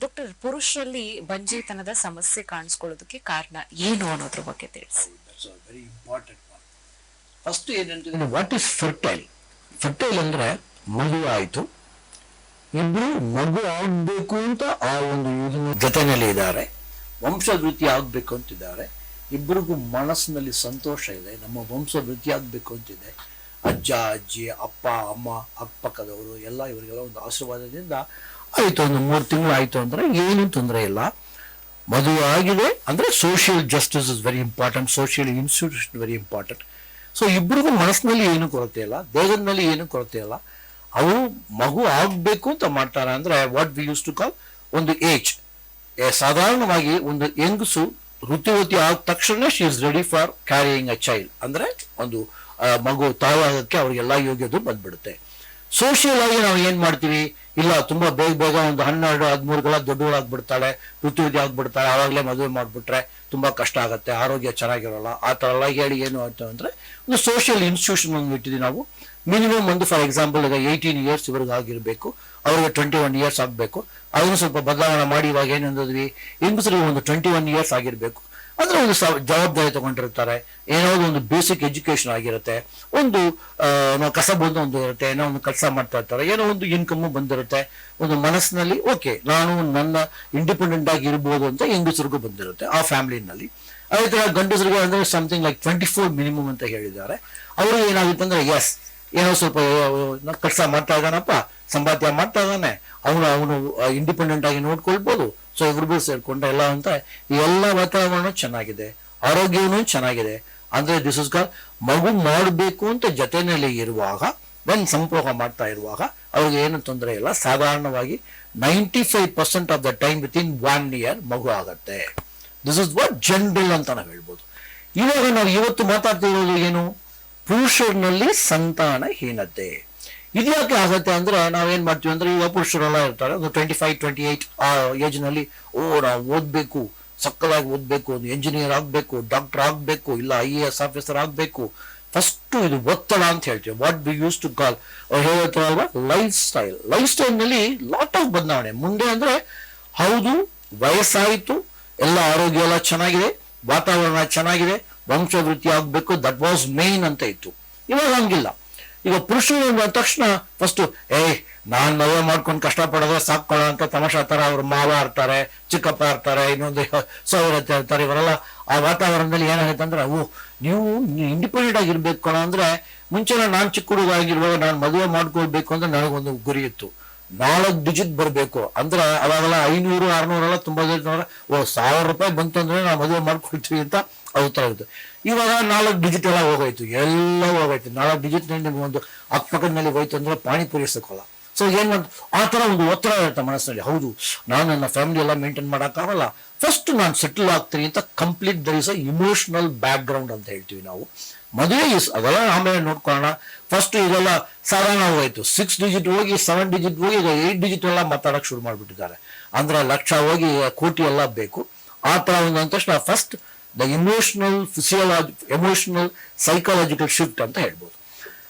Doctor, ಪುರುಷರಲ್ಲಿ ಬಂಜೆತನದ ಸಮಸ್ಯೆ ಕಾಣಿಸ್ಕೊಳ್ಳೋದಕ್ಕೆ ಕಾರಣ ಏನು ಅನ್ನೋದ್ರ ಬಗ್ಗೆ ತಿಳಿಸಿ. ವೆರಿ ಇಂಪಾರ್ಟೆಂಟ್ ಫಸ್ಟ್ ಏನಂತಂದ್ರೆ ವಾಟ್ ಇಸ್ ಫರ್ಟೈಲ್ ಫರ್ಟೈಲ್ ಅಂದ್ರೆ ಮಗು ಆಯ್ತು. ಇಬ್ರು ಮಗು ಆಗ್ಬೇಕು ಅಂತ ಆ ಒಂದು ಯೋಜನೆ ಜೊತೆನಲ್ಲಿ ಇದ್ದಾರೆ. ವಂಶವೃದ್ಧಿ ಆಗ್ಬೇಕು ಅಂತಿದ್ದಾರೆ. ಇಬ್ಬರಿಗೂ ಮನಸ್ಸಿನಲ್ಲಿ ಸಂತೋಷ ಇದೆ. ನಮ್ಮ ವಂಶವೃದ್ಧಿ ಆಗ್ಬೇಕು ಅಂತಿದೆ. ಅಜ್ಜ, ಅಜ್ಜಿ, ಅಪ್ಪ, ಅಮ್ಮ, ಅಕ್ಕಪಕ್ಕದವರು, ಎಲ್ಲ ಇವರಿಗೆಲ್ಲ ಒಂದು ಆಶೀರ್ವಾದದಿಂದ ಆಯ್ತು ಒಂದು ಮೂರು ತಿಂಗಳು ಆಯ್ತು ಅಂದ್ರೆ ಏನು ತೊಂದರೆ ಇಲ್ಲ. ಮದುವೆ ಆಗಿದೆ ಅಂದ್ರೆ social justice is very important social institution very important so ಇಬ್ಬರಿಗೂ ಮನಸ್ಸಿನಲ್ಲಿ ಏನು ಕೊರತೆ ಇಲ್ಲ, ದೇಹದಲ್ಲಿ ಏನು ಕೊರತೆ ಇಲ್ಲ. ಅವರು ಮಗು ಆಗಬೇಕು ಅಂತ ಮಾಡ್ತಾರೆ ಅಂದ್ರೆ what we use to call ಒಂದು ಏಜ್ ಸಾಧಾರಣವಾಗಿ ಒಂದು ಹೆಂಗಸು ಋತುವತಿ ಆದ ತಕ್ಷಣ she is ready for carrying a child ಅಂದ್ರೆ ಒಂದು ಮಗು ತಾವಾಗಕ್ಕೆ ಅವ್ರಿಗೆಲ್ಲ ಯೋಗ್ಯದು ಬಂದ್ಬಿಡುತ್ತೆ. ಸೋಷಿಯಲ್ ಆಗಿ ನಾವು ಏನು ಮಾಡ್ತೀವಿ? ಇಲ್ಲ, ತುಂಬಾ ಬೇಗ ಬೇಗ ಒಂದು ಹನ್ನೆರಡು ಹದಿಮೂರುಗಳ ದೊಡ್ಡವಳಾಗ್ಬಿಡ್ತಾಳೆ ಋತುವಿಧಿ ಆಗ್ಬಿಡ್ತಾಳೆ, ಆವಾಗಲೇ ಮದುವೆ ಮಾಡಿಬಿಟ್ರೆ ತುಂಬಾ ಕಷ್ಟ ಆಗುತ್ತೆ, ಆರೋಗ್ಯ ಚೆನ್ನಾಗಿರೋಲ್ಲ, ಆ ಥರ ಎಲ್ಲ ಹೇಳಿ ಏನು ಆಯ್ತು ಅಂದ್ರೆ ಒಂದು ಸೋಷಿಯಲ್ ಇನ್ಸ್ಟಿಟ್ಯೂಷನ್ ಒಂದು ಇಟ್ಟಿದ್ದೀವಿ ನಾವು. ಮಿನಿಮಮ್ ಒಂದು ಫಾರ್ ಎಕ್ಸಾಂಪಲ್ ಈಗ ಏಯ್ಟೀನ್ ಇಯರ್ಸ್ ಇವ್ರಿಗೆ ಆಗಿರಬೇಕು, ಅವ್ರಿಗೆ ಟ್ವೆಂಟಿ ಒನ್ ಇಯರ್ಸ್ ಆಗಬೇಕು ಅದನ್ನು ಸ್ವಲ್ಪ ಬದಲಾವಣೆ ಮಾಡಿ ಇವಾಗ ಏನು ಅಂದಿದ್ವಿ ಹೆಂಗಸರಿಗೆ ಒಂದು ಟ್ವೆಂಟಿ ಒನ್ ಇಯರ್ಸ್ ಆಗಿರಬೇಕು. ಅಂದ್ರೆ ಒಂದು ಜವಾಬ್ದಾರಿ ತಗೊಂಡಿರ್ತಾರೆ. ಏನೋ ಒಂದು ಬೇಸಿಕ್ ಎಜುಕೇಶನ್ ಆಗಿರುತ್ತೆ. ಒಂದು ಆ, ನಾವು ಕಸ ಬಂದು ಒಂದು ಇರುತ್ತೆ ಏನೋ ಒಂದು ಕೆಲಸ ಮಾಡ್ತಾ ಇರ್ತಾರೆ. ಏನೋ ಒಂದು ಇನ್ಕಮ್ ಬಂದಿರುತ್ತೆ. ಒಂದು ಮನಸ್ಸಿನಲ್ಲಿ ಓಕೆ ನಾನು ನನ್ನ ಇಂಡಿಪೆಂಡೆಂಟ್ ಆಗಿ ಇರ್ಬೋದು ಅಂತ ಹೆಂಗಸರಿಗೂ ಬಂದಿರುತ್ತೆ ಆ ಫ್ಯಾಮಿಲಿನಲ್ಲಿ. ಅದೇ ಥರ ಗಂಡಸರಿಗೆ ಅಂದ್ರೆ something like twenty four minimum ಅಂತ ಹೇಳಿದ್ದಾರೆ. ಅವರು ಏನಾಗುತ್ತೆ ಅಂದ್ರೆ ಎಸ್ ಏನೋ ಸ್ವಲ್ಪ ಕೆಲಸ ಮಾಡ್ತಾ ಇದ್ದಾನಪ್ಪ ಸಂಪಾದ್ಯ ಮಾಡ್ತಾ ಇದ್ದಾನೆ ಅವನು ಅವನು ಇಂಡಿಪೆಂಡೆಂಟ್ ಆಗಿ ನೋಡ್ಕೊಳ್ಬೋದು. ಸೊ ಇವ್ರಿಗೂ ಸೇರ್ಕೊಂಡ್ರೆ ಎಲ್ಲ ಅಂತ ಈ ಎಲ್ಲ ವಾತಾವರಣ ಚೆನ್ನಾಗಿದೆ. ಆರೋಗ್ಯವೂ ಚೆನ್ನಾಗಿದೆ. ಅಂದ್ರೆ ದಿಸ್ ಇಸ್ ಕಾಲ್ ಮಗು ಮಾಡಬೇಕು ಅಂತ ಜೊತೆಯಲ್ಲಿ ಇರುವಾಗ ಒಂದು ಸಂಪೋಹ ಮಾಡ್ತಾ ಇರುವಾಗ, ಅವ್ರಿಗೆ ಏನು ತೊಂದರೆ ಇಲ್ಲ. ಸಾಧಾರಣವಾಗಿ ninety five percent of the time within one year ಮಗು ಆಗತ್ತೆ. ದಿಸ್ ಇಸ್ ವಾಟ್ ಜನರಲ್ ಅಂತ ನಾವು ಹೇಳ್ಬೋದು. ಇವಾಗ ನಾವು ಇವತ್ತು ಮಾತಾಡ್ತಿರೋದು ಏನು? ಪುರುಷರಲ್ಲಿ ಸಂತಾನಹೀನತೆ. ಇದ್ಯಾಕೆ ಆಸಕ್ತಿ ಅಂದ್ರೆ ನಾವೇನ್ ಮಾಡ್ತೀವಿ ಅಂದ್ರೆ ಈಗ ಪುರುಷರೆಲ್ಲ ಇರ್ತಾರೆ. ಒಂದು ಟ್ವೆಂಟಿ ಫೈವ್ ಟ್ವೆಂಟಿ ಏಟ್ ಆ ಏಜ್ನಲ್ಲಿ, ಓ, ನಾವು ಓದ್ಬೇಕು ಸಕ್ಕಲಾಗಿ ಓದ್ಬೇಕು, ಒಂದು ಎಂಜಿನಿಯರ್ ಆಗ್ಬೇಕು ಡಾಕ್ಟರ್ ಆಗ್ಬೇಕು, ಇಲ್ಲ ಐ ಎ ಎಸ್ ಆಫೀಸರ್ ಆಗ್ಬೇಕು. ಫಸ್ಟ್ ಇದು ಒತ್ತಡ ಅಂತ ಹೇಳ್ತೀವಿ. What we use to call ಹೇಳ್ತಾರಲ್ವಾ life style life ಸ್ಟೈಲ್ನಲ್ಲಿ ಲಾಟ್ ಆಫ್ ಬದಲಾವಣೆ. ಮುಂದೆ ಅಂದ್ರೆ ಹೌದು, ವಯಸ್ಸಾಯಿತು, ಎಲ್ಲ ಆರೋಗ್ಯ ಎಲ್ಲ ಚೆನ್ನಾಗಿದೆ, ವಾತಾವರಣ ಚೆನ್ನಾಗಿದೆ ವಂಶವೃತ್ತಿ ಆಗ್ಬೇಕು ದಟ್ ವಾಸ್ ಮೇನ್ ಅಂತ ಇತ್ತು. ಇವಾಗ ಹಂಗಿಲ್ಲ. ಈಗ ಪುರುಷರು ಬಂದ ತಕ್ಷಣ ಫಸ್ಟ್ ಏಯ್, ನಾನ್ ಮದುವೆ ಮಾಡ್ಕೊಂಡು ಕಷ್ಟಪಡೋದ್ರೆ ಸಾಕೊಳ್ಳೋ ಅಂತ ತಮಾಷಾ ತರ ಅವ್ರ ಮಾವ ಇರ್ತಾರೆ, ಚಿಕ್ಕಪ್ಪ ಇರ್ತಾರೆ, ಇನ್ನೊಂದು ಸೌರತೆ ಇರ್ತಾರೆ ಇವರೆಲ್ಲ ಆ ವಾತಾವರಣದಲ್ಲಿ ಏನಾಗುತ್ತೆ ಅಂದ್ರೆ, ಓ, ನೀವು ಇಂಡಿಪೆಂಡೆಂಟ್ ಆಗಿರ್ಬೇಕು ಕಣ ಅಂದ್ರೆ, ಮುಂಚೆನ ನಾನು ಚಿಕ್ಕ ಹುಡುಗ ಆಗಿರುವಾಗ ನಾನು ಮದುವೆ ಮಾಡ್ಕೊಳ್ಬೇಕು ಅಂದ್ರೆ ನನಗೊಂದು ಗುರಿ ಇತ್ತು. ನಾಲ್ಕು ಡಿಜಿಟ್ ಬರಬೇಕು. ಅಂದ್ರೆ ಅವಾಗೆಲ್ಲ ಐನೂರು, ಆರ್ನೂರೆಲ್ಲ ತುಂಬಾ ಓ, ಸಾವಿರ ರೂಪಾಯಿ ಬಂತು ಅಂದ್ರೆ ನಾವು ಮದುವೆ ಮಾಡ್ಕೊಳ್ತೀವಿ ಅಂತ ಇತ್ತು ಇವಾಗ ನಾಲ್ಕು ಡಿಜಿಟ್ ಎಲ್ಲ ಹೋಗೋಯ್ತು. ಎಲ್ಲ ಹೋಗೋಯ್ತು. ನಾಲ್ಕು ಡಿಜಿಟ್ ನಿಮ್ಗೆ ಒಂದು ಮೇಲೆ ಹೋಯ್ತು ಅಂದ್ರೆ ಪಾನಿಪುರಿ ಸಿಕ್ಕೋಲ್ಲ ಸೊ ಏನ್ ಆ ತರ ಒಂದು ಒತ್ತಡ ಇರುತ್ತೆ ಮನಸ್ಸಿನಲ್ಲಿ. ಹೌದು, ನಾನು ನನ್ನ ಫ್ಯಾಮಿಲಿ ಎಲ್ಲ ಮೇಂಟೈನ್ ಆಗಲ್ಲ ಫಸ್ಟ್ ನಾನು ಸೆಟಲ್ ಆಗ್ತೀನಿ ಅಂತ complete there is a emotional background ಅಂತ ಹೇಳ್ತೀವಿ ನಾವು. ಮದುವೆ ಇಸ್ ಅದೆಲ್ಲ ಆಮೇಲೆ ನೋಡ್ಕೊಳ್ಳೋಣ. ಫಸ್ಟ್ ಇದೆಲ್ಲ ಸಾಧಾರಣ ಹೋಯ್ತು. ಸಿಕ್ಸ್ ಡಿಜಿಟ್ ಹೋಗಿ ಸೆವೆನ್ ಡಿಜಿಟ್ ಹೋಗಿ, ಈಗ ಏಟ್ ಡಿಜಿಟ್ ಎಲ್ಲ ಮಾತಾಡಕ್ ಶುರು ಮಾಡ್ಬಿಟ್ಟಿದ್ದಾರೆ. ಅಂದ್ರೆ ಲಕ್ಷ ಹೋಗಿ ಕೋಟಿ ಎಲ್ಲ ಬೇಕು. ಆ ತರ ಒಂದು ತಕ್ಷಣ first the emotional physiology, emotional psychological shift ಅಂತ ಹೇಳ್ಬೋದು.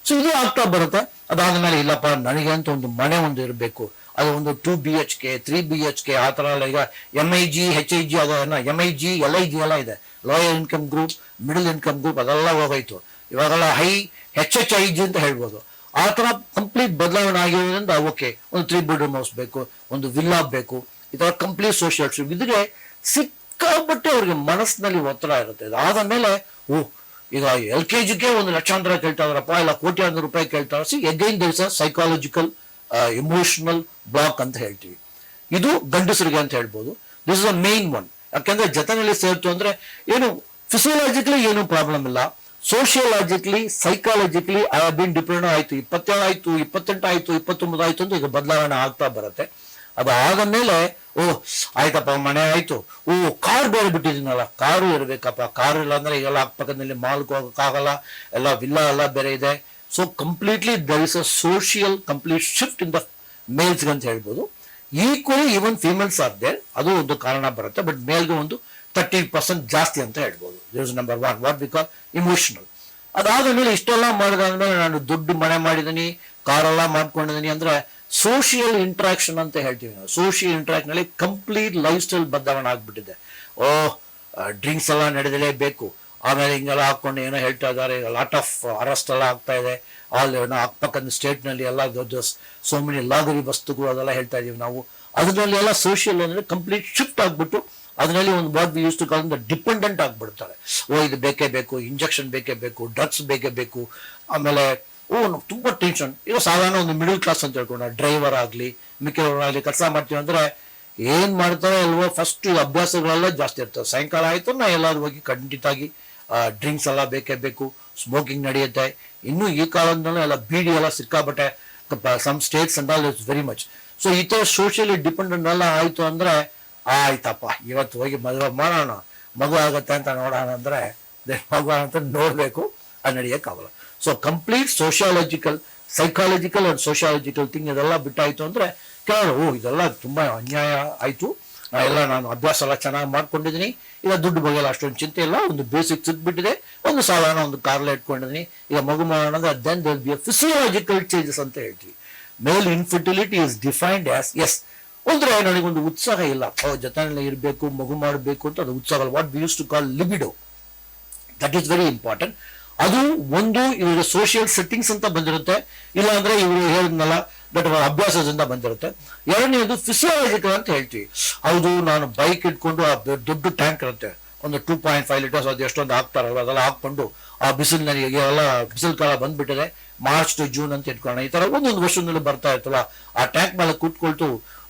ಸೊ ಇದು ಆಗ್ತಾ ಬರುತ್ತೆ. ಅದಾದ್ಮೇಲೆ ಇಲ್ಲಪ್ಪ ನನಗೆ ಅಂತ ಒಂದು ಮನೆ ಒಂದು ಇರಬೇಕು. ಅದು ಒಂದು two B H K three B H K ಆ ಥರ ಎಲ್ಲ ಈಗ M I G H I G ಅದನ್ನ M I G L I G ಎಲ್ಲ ಇದೆ. Lower income group middle income group ಅದೆಲ್ಲ ಹೋಗೋಯ್ತು. ಇವಾಗೆಲ್ಲ high H H I G ಅಂತ ಹೇಳ್ಬೋದು. ಆ ಥರ ಕಂಪ್ಲೀಟ್ ಬದಲಾವಣೆ ಆಗಿರೋದ್ರಿಂದ ಓಕೆ, ಒಂದು ತ್ರೀ ಬೆಡ್ರೂಮ್ ಹೌಸ್ ಬೇಕು, ಒಂದು ವಿಲ್ಲಾ ಬೇಕು, ಈ ಥರ ಕಂಪ್ಲೀಟ್ ಸೋಷಿಯಲ್ ಇದ್ರೆ ಸಿಕ್ಕಾಪಟ್ಟೆ ಅವ್ರಿಗೆ ಮನಸ್ಸಿನಲ್ಲಿ ಒತ್ತಡ ಇರುತ್ತೆ. ಅದಾದ ಮೇಲೆ ಓ, ಈಗ ಎಲ್ ಕೆ ಜಿಗೆ ಒಂದು ಲಕ್ಷಾಂತರ ಕೇಳ್ತಾ ಇಲ್ಲ ಕೋಟ್ಯಾಂತರ ರೂಪಾಯಿ ಕೇಳ್ತಾ see again a psychological emotional block ಅಂತ ಹೇಳ್ತೀವಿ. ಇದು ಗಂಡಸರಿಗೆ ಅಂತ ಹೇಳ್ಬೋದು. This is a main one ಯಾಕೆಂದ್ರೆ ಜತನಲ್ಲಿ ಸೇರ್ತು ಅಂದ್ರೆ ಏನು ಫಿಸಿಯೋಲಾಜಿಕಲಿ ಏನು ಪ್ರಾಬ್ಲಮ್ ಇಲ್ಲ. Sociologically psychologically I been depend ಆಯ್ತು, ಇಪ್ಪತ್ತೇಳು ಆಯ್ತು, ಇಪ್ಪತ್ತೆಂಟು ಆಯ್ತು, ಇಪ್ಪತ್ತೊಂಬತ್ತು ಆಯ್ತು ಅಂತ ಈಗ ಬದಲಾವಣೆ ಆಗ್ತಾ ಬರುತ್ತೆ. ಅದು ಆದ ಮೇಲೆ ಓ, ಆಯ್ತಪ್ಪ ಮನೆ ಆಯ್ತು. ಓ, ಕಾರ್ ಬೇರೆ ಬಿಟ್ಟಿದ್ದೀನಲ್ಲ. ಕಾರು ಇರಬೇಕಪ್ಪ. ಕಾರು ಇಲ್ಲ ಅಂದ್ರೆ ಈಗೆಲ್ಲ ಅಕ್ಕಪಕ್ಕದಲ್ಲಿ ಮಾಲ್ಗೆ ಹೋಗೋಕ್ಕಾಗಲ್ಲ. ಎಲ್ಲ ವಿಲ್ಲ ಎಲ್ಲ ಬೇರೆ ಇದೆ. So completely there is a social complete shift in the males ಅಂತ ಹೇಳ್ಬೋದು. Equally even females are there ಅದು ಒಂದು ಕಾರಣ ಬರುತ್ತೆ. ಬಟ್ ಮೇಲ್ಗೆ ಒಂದು ತರ್ಟಿ ಪರ್ಸೆಂಟ್ ಜಾಸ್ತಿ ಅಂತ ಹೇಳ್ಬೋದು. This number one what because emotional ಅದಾದ ಮೇಲೆ ಇಷ್ಟೆಲ್ಲ ಮಾಡಿದಾದ್ಮೇಲೆ ನಾನು ದುಡ್ಡು ಮನೆ ಮಾಡಿದೀನಿ, ಕಾರೆಲ್ಲ ಮಾಡ್ಕೊಂಡಿದ್ದೀನಿ ಅಂದ್ರೆ ಸೋಷಿಯಲ್ ಇಂಟ್ರಾಕ್ಷನ್ ಅಂತ ಹೇಳ್ತೀವಿ ನಾವು. ಸೋಷಿಯಲ್ ಇಂಟ್ರಾಕ್ಷನಲ್ಲಿ ಕಂಪ್ಲೀಟ್ ಲೈಫ್ ಸ್ಟೈಲ್ ಬದಲಾವಣೆ ಆಗ್ಬಿಟ್ಟಿದೆ. ಓ ಡ್ರಿಂಕ್ಸ್ ಎಲ್ಲ ನಡೆದಲೇಬೇಕು ಆಮೇಲೆ ಹಿಂಗೆಲ್ಲ ಹಾಕೊಂಡು ಏನೋ ಹೇಳ್ತಾ ಇದ್ದಾರೆ. ಲಾಟ್ ಆಫ್ ಅರೆಸ್ಟ್ ಎಲ್ಲ ಆಗ್ತಾ ಇದೆ. ಆಲ್ ಏನೋ ಅಕ್ಕಪಕ್ಕದ ಸ್ಟೇಟ್ನಲ್ಲಿ ಎಲ್ಲ ಸೋ ಮೆನಿ ಲಾಗರಿ ವಸ್ತುಗಳು ಅದೆಲ್ಲ ಹೇಳ್ತಾ ಇದೀವಿ ನಾವು. ಅದರಲ್ಲಿ ಎಲ್ಲ ಸೋಷಿಯಲ್ ಅಂದ್ರೆ ಕಂಪ್ಲೀಟ್ ಶಿಫ್ಟ್ ಆಗಿಬಿಟ್ಟು ಅದರಲ್ಲಿ ಒಂದು what we use to call dependent ಆಗಿಬಿಡ್ತಾರೆ. ಓ, ಇದು ಬೇಕೇ ಬೇಕು ಇಂಜೆಕ್ಷನ್ ಬೇಕೇ ಬೇಕು ಡ್ರಗ್ಸ್ ಬೇಕೇ ಬೇಕು. ಆಮೇಲೆ ಓ, ನಮ್ಗೆ ತುಂಬಾ ಟೆನ್ಷನ್ ಈಗ ಸಾಧಾರಣ ಒಂದು ಮಿಡಲ್ ಕ್ಲಾಸ್ ಅಂತ ಹೇಳ್ಕೊಂಡ ಡ್ರೈವರ್ ಆಗಲಿ ಮಿಕ್ಕಿರೋರಾಗಲಿ ಕೆಲಸ ಮಾಡ್ತೀವಿ ಅಂದ್ರೆ ಏನು ಮಾಡ್ತಾರೆ ಅಲ್ವೋ ಫಸ್ಟ್ ಅಭ್ಯಾಸಗಳೆಲ್ಲ ಜಾಸ್ತಿ ಇರ್ತವೆ. ಸಾಯಂಕಾಲ ಆಯಿತು ನಾ ಎಲ್ಲಾದ್ರೂ ಹೋಗಿ ಖಂಡಿತಾಗಿ ಡ್ರಿಂಕ್ಸ್ ಎಲ್ಲ ಬೇಕೇ ಬೇಕು ಸ್ಮೋಕಿಂಗ್ ನಡೆಯುತ್ತೆ. ಇನ್ನು ಈ ಕಾಲದಲ್ಲೂ ಎಲ್ಲ ಬೀಡಿ ಎಲ್ಲ ಸಿಕ್ಕಾಬಟ್ಟೆ some states and all it's very much so ಈ ತರ ಸೋಷಿಯಲಿ ಡಿಪೆಂಡೆಂಟ್ ಎಲ್ಲ ಆಯಿತು ಅಂದ್ರೆ, ಆಯ್ತಪ್ಪ, ಇವತ್ತು ಹೋಗಿ ಮದುವೆ ಮಾಡೋಣ. ಮಗು ಆಗುತ್ತೆ ಅಂತ ನೋಡೋಣ ಅಂದ್ರೆ ಮಗು ಅಂತ ನೋಡಬೇಕು ಅದು ನಡೆಯಕ್ಕಾಗಲ್ಲ. So complete sociological psychological and sociological thing ಇದೆಲ್ಲ ಬಿಟ್ಟಾಯಿತು ಅಂದರೆ ಕೇಳೋಣ, ಓ, ಇದೆಲ್ಲ ತುಂಬ ಅನ್ಯಾಯ ಆಯಿತು. ಎಲ್ಲ ನಾನು ಅಭ್ಯಾಸ ಎಲ್ಲ ಚೆನ್ನಾಗಿ ಮಾಡ್ಕೊಂಡಿದ್ದೀನಿ. ಈಗ ದುಡ್ಡು ಬಗ್ಗೆ ಅಷ್ಟೊಂದು ಚಿಂತೆ ಇಲ್ಲ. ಒಂದು ಬೇಸಿಕ್ ಸಿಕ್ಬಿಟ್ಟಿದೆ ಒಂದು ಸಾಧಾರಣ ಒಂದು ಕಾರ್ಲ ಇಟ್ಕೊಂಡಿದ್ದೀನಿ. ಈಗ ಮಗು ಮಾಡೋಣ then there be physiological changes ಅಂತ ಹೇಳ್ತೀವಿ. Male infertility is defined as S ಅಂದರೆ ನನಗೊಂದು ಉತ್ಸಾಹ ಇಲ್ಲ. ಜೊತೆನಲ್ಲಿ ಇರಬೇಕು, ಮಗು ಮಾಡಬೇಕು ಅಂತ ಅದು ಉತ್ಸಾಹ what we use to call libido that is very important ಅದು ಒಂದು ಇವರ ಸೋಷಿಯಲ್ ಸೆಟ್ಟಿಂಗ್ಸ್ ಅಂತ ಬಂದಿರುತ್ತೆ. ಇಲ್ಲ ಅಂದ್ರೆ ಇವರು ಹೇಳಿದ್ನಲ್ಲ ಬಟ್ ಅಭ್ಯಾಸದಿಂದ ಬಂದಿರುತ್ತೆ. ಎರಡನೇದು ಫಿಸಿಯಾಲಜಿಕಲ್ ಅಂತ ಹೇಳ್ತೀವಿ. ಹೌದು, ನಾನು ಬೈಕ್ ಇಟ್ಕೊಂಡು ಆ ದೊಡ್ಡ ಟ್ಯಾಂಕ್ ಇರುತ್ತೆ. ಒಂದು ಟೂ ಪಾಯಿಂಟ್ ಫೈವ್ ಲೀಟರ್ಸ್ ಅದು ಎಷ್ಟೊಂದು ಹಾಕ್ತಾರಲ್ಲ ಅದೆಲ್ಲ ಹಾಕ್ಕೊಂಡು ಆ ಬಿಸಿಲ್ ನನಗೆ ಎಲ್ಲ ಬಿಸಿಲು ಕಾಲ ಬಂದ್ಬಿಟ್ಟಿದೆ. ಮಾರ್ಚ್ ಟು ಜೂನ್ ಅಂತ ಇಟ್ಕೊಳ್ಳೋಣ. ಈ ತರ ಒಂದೊಂದು ವರ್ಷದಲ್ಲಿ ಬರ್ತಾ ಇರ್ತಲ್ಲ ಆ ಟ್ಯಾಂಕ್ ಮೇಲೆ ಕೂತ್ಕೊಳ್ತು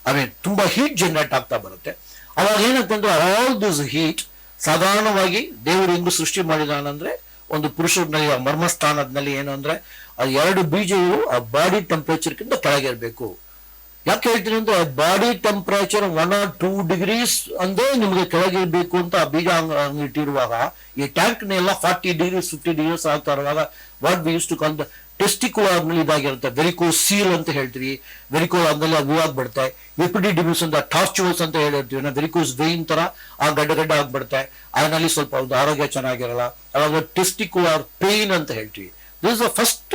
ಐ ಮೀನ್ ತುಂಬಾ ಹೀಟ್ ಜನರೇಟ್ ಆಗ್ತಾ ಬರುತ್ತೆ. ಅವಾಗ ಏನಂತಂದ್ರೆ ಆಲ್ ದಿಸ್ ಹೀಟ್ ಸಾಧಾರಣವಾಗಿ ದೇವರು ಹೆಂಗು ಸೃಷ್ಟಿ ಮಾಡಿದಾನಂದ್ರೆ ಒಂದು ಪುರುಷರ ಆ ಮರ್ಮಸ್ಥಾನದಲ್ಲಿ ಏನು ಅಂದ್ರೆ, ಆ ಎರಡು ಬೀಜವು ಆ ಬಾಡಿ ಟೆಂಪರೇಚರ್ಗಿಂತ ಇರಬೇಕು. ಯಾಕೆ ಹೇಳ್ತೀನಿ ಅಂದ್ರೆ body temperature one or two degrees ಅಂದ್ರೆ ನಿಮಗೆ ಕೆಳಗಿರ್ಬೇಕು ಅಂತ ಆ ಬೀಜ ಇಟ್ಟಿರುವಾಗ, ಈ ಟ್ಯಾಂಕ್ ಎಲ್ಲ ಫಾರ್ಟಿ ಡಿಗ್ರೀಸ್ ಫಿಫ್ಟಿ ಡಿಗ್ರೀಸ್ ಆಗ್ತಾ ಇರುವಾಗ what we use to call the ಆದ್ಮೇಲೆ ಇದಾಗಿರುತ್ತೆ ವೆರಿಕೋ ಸೀಲ್ ಅಂತ ಹೇಳ್ತೀವಿ. ವೆರಿಕೋ ಆದ್ಮೇಲೆ ಅದು ಆಗ್ಬಿಡುತ್ತೆ. ಎಪಿಡಿಡಿಮಿಸ್ ಅಂತ ಟಾರ್ಚುವಲ್ಸ್ ಅಂತ ಹೇಳಿರ್ತೀವಿ ನಾವು. ವೆರಿಕೋಸ್ ವೇನ್ ತರ ಆ ಗಡ್ಡ ಗಡ್ಡ ಆಗ್ಬಿಡುತ್ತೆ. ಅದರಲ್ಲಿ ಸ್ವಲ್ಪ ಒಂದು ಆರೋಗ್ಯ ಚೆನ್ನಾಗಿರಲ್ಲ. ಅವಾಗ ಟೆಸ್ಟಿಕುಲಾರ್ ಪೇನ್ ಅಂತ ಹೇಳ್ತೀವಿ. This is the first